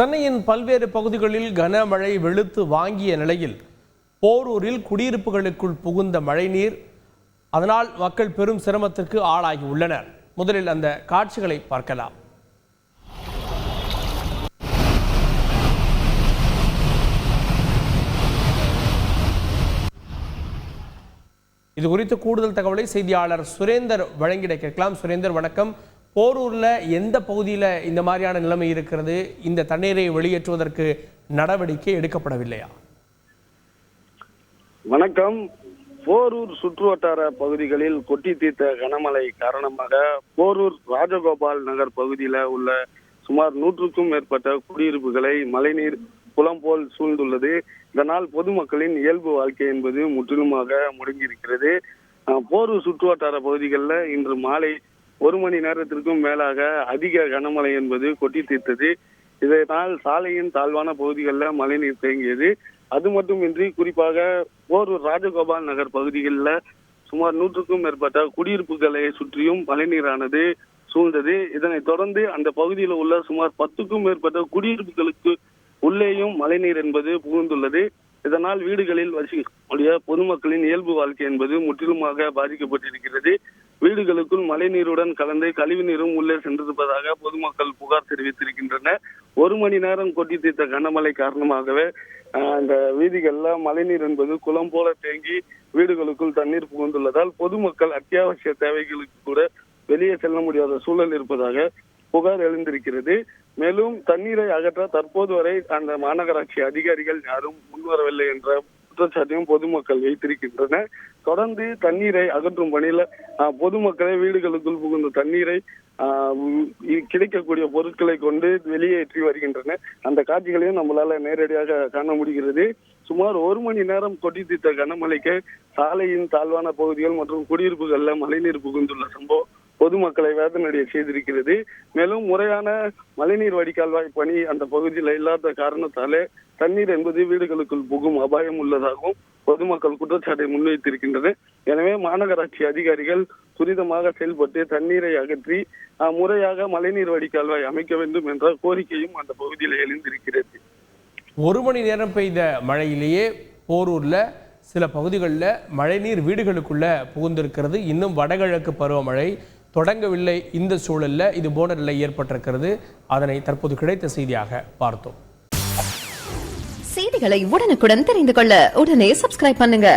சென்னையின் பல்வேறு பகுதிகளில் கனமழை வெளுத்து வாங்கிய நிலையில் போரூரில் குடியிருப்புகளுக்குள் புகுந்த மழைநீர். அதனால் மக்கள் பெரும் சிரமத்திற்கு ஆளாகி உள்ளனர். முதலில் அந்த காட்சிகளை பார்க்கலாம். இது குறித்து கூடுதல் தகவலை செய்தியாளர் சுரேந்தர் வழங்கிட கேட்கலாம். சுரேந்தர் வணக்கம். போரூர்ல எந்த பகுதியில் இந்த மாதிரியான நிலைமை இருக்கிறது? இந்த தண்ணீரை வெளியேற்றுவதற்கு நடவடிக்கை எடுக்கப்படவில்லையா? வணக்கம். போரூர் சுற்றுவட்டார பகுதிகளில் கொட்டி தீர்த்த கனமழை காரணமாக போரூர் ராஜகோபால் நகர் பகுதியில உள்ள சுமார் நூற்றுக்கும் மேற்பட்ட குடியிருப்புகளை மழைநீர் குளம் போல் சூழ்ந்துள்ளது. இதனால் பொதுமக்களின் இயல்பு வாழ்க்கை என்பது முற்றிலுமாக முடங்கியிருக்கிறது. போரூர் சுற்றுவட்டார பகுதிகளில் இன்று மாலை ஒரு மணி நேரத்திற்கும் மேலாக அதிக கனமழை என்பது கொட்டி தீர்த்தது. இதனால் சாலையின் தாழ்வான பகுதிகளில் மழைநீர் தேங்கியது. அது மட்டுமின்றி குறிப்பாக போரூர் ராஜகோபால் நகர் பகுதிகளில் சுமார் நூற்றுக்கும் மேற்பட்ட குடியிருப்புகளை சுற்றியும் மழைநீரானது சூழ்ந்தது. இதனைத் தொடர்ந்து அந்த பகுதியில் உள்ள சுமார் பத்துக்கும் மேற்பட்ட குடியிருப்புகளுக்கு உள்ளேயும் மழைநீர் என்பது புகுந்துள்ளது. இதனால் வீடுகளில் வசிக்கக்கூடிய பொதுமக்களின் இயல்பு வாழ்க்கை என்பது முற்றிலுமாக பாதிக்கப்பட்டிருக்கிறது. வீடுகளுக்குள் மழைநீருடன் கலந்து கழிவு நீரும் உள்ளே சென்றிருப்பதாக பொதுமக்கள் புகார் தெரிவித்திருக்கின்றனர். ஒரு மணி நேரம் கொட்டி தீர்த்த கனமழை காரணமாகவே அந்த வீதிகளில் மழைநீர் என்பது குளம் போல தேங்கி வீடுகளுக்குள் தண்ணீர் புகுந்துள்ளதால் பொதுமக்கள் அத்தியாவசிய தேவைகளுக்கு கூட வெளியே செல்ல முடியாத சூழல் இருப்பதாக புகார் எழுந்திருக்கிறது. மேலும் தண்ணீரை அகற்ற தற்போது வரை அந்த மாநகராட்சி அதிகாரிகள் யாரும் முன்வரவில்லை என்ற குற்றச்சாட்டையும் பொதுமக்கள் வைத்திருக்கின்றனர் தொடர்ந்து தண்ணீரை அகற்றும் பணியில பொதுமக்களை பொதுமக்களே வீடுகளுக்குள் புகுந்த தண்ணீரை கிடைக்கக்கூடிய பொருட்களை கொண்டு வெளியேற்றி வருகின்றனர் அந்த காட்சிகளையும் நம்மளால நேரடியாக காண முடிகிறது. சுமார் ஒரு மணி நேரம் கொட்டி கனமழைக்கு சாலையின் தாழ்வான பகுதிகள் மற்றும் குடியிருப்புகள்ல மழைநீர் புகுந்துள்ள சம்பவம் பொதுமக்களை வேதனடைய செய்திருக்கிறது மேலும் முறையான மழைநீர் வடிகால்வாய் பணி அந்த பகுதியில் இல்லாத காரணத்தாலே தண்ணீர் என்பது வீடுகளுக்குள் புகும் அபாயம் உள்ளதாகவும் பொதுமக்கள் குற்றச்சாட்டை முன்வைத்திருக்கின்றனர். எனவே மாநகராட்சி அதிகாரிகள் துரிதமாக செயல்பட்டு தண்ணீரை அகற்றி அஹ், முறையாக மழைநீர் வடிகால்வாய் அமைக்க வேண்டும் என்ற கோரிக்கையும் அந்த பகுதியில் எழுந்திருக்கிறது. ஒரு மணி நேரம் பெய்த மழையிலேயே போரூர்ல சில பகுதிகளில் மழைநீர் வீடுகளுக்குள்ள புகுந்திருக்கிறது. இன்னும் வடகிழக்கு பருவமழை தொடங்கவில்லை இந்த சூழல்ல இது போன்ற நிலை ஏற்பட்டிருக்கிறது. அதனை தற்போது கிடைத்த செய்தியாக பார்த்தோம். செய்திகளை உடனுக்குடன் தெரிந்து கொள்ள உடனே சப்ஸ்கிரைப் பண்ணுங்க.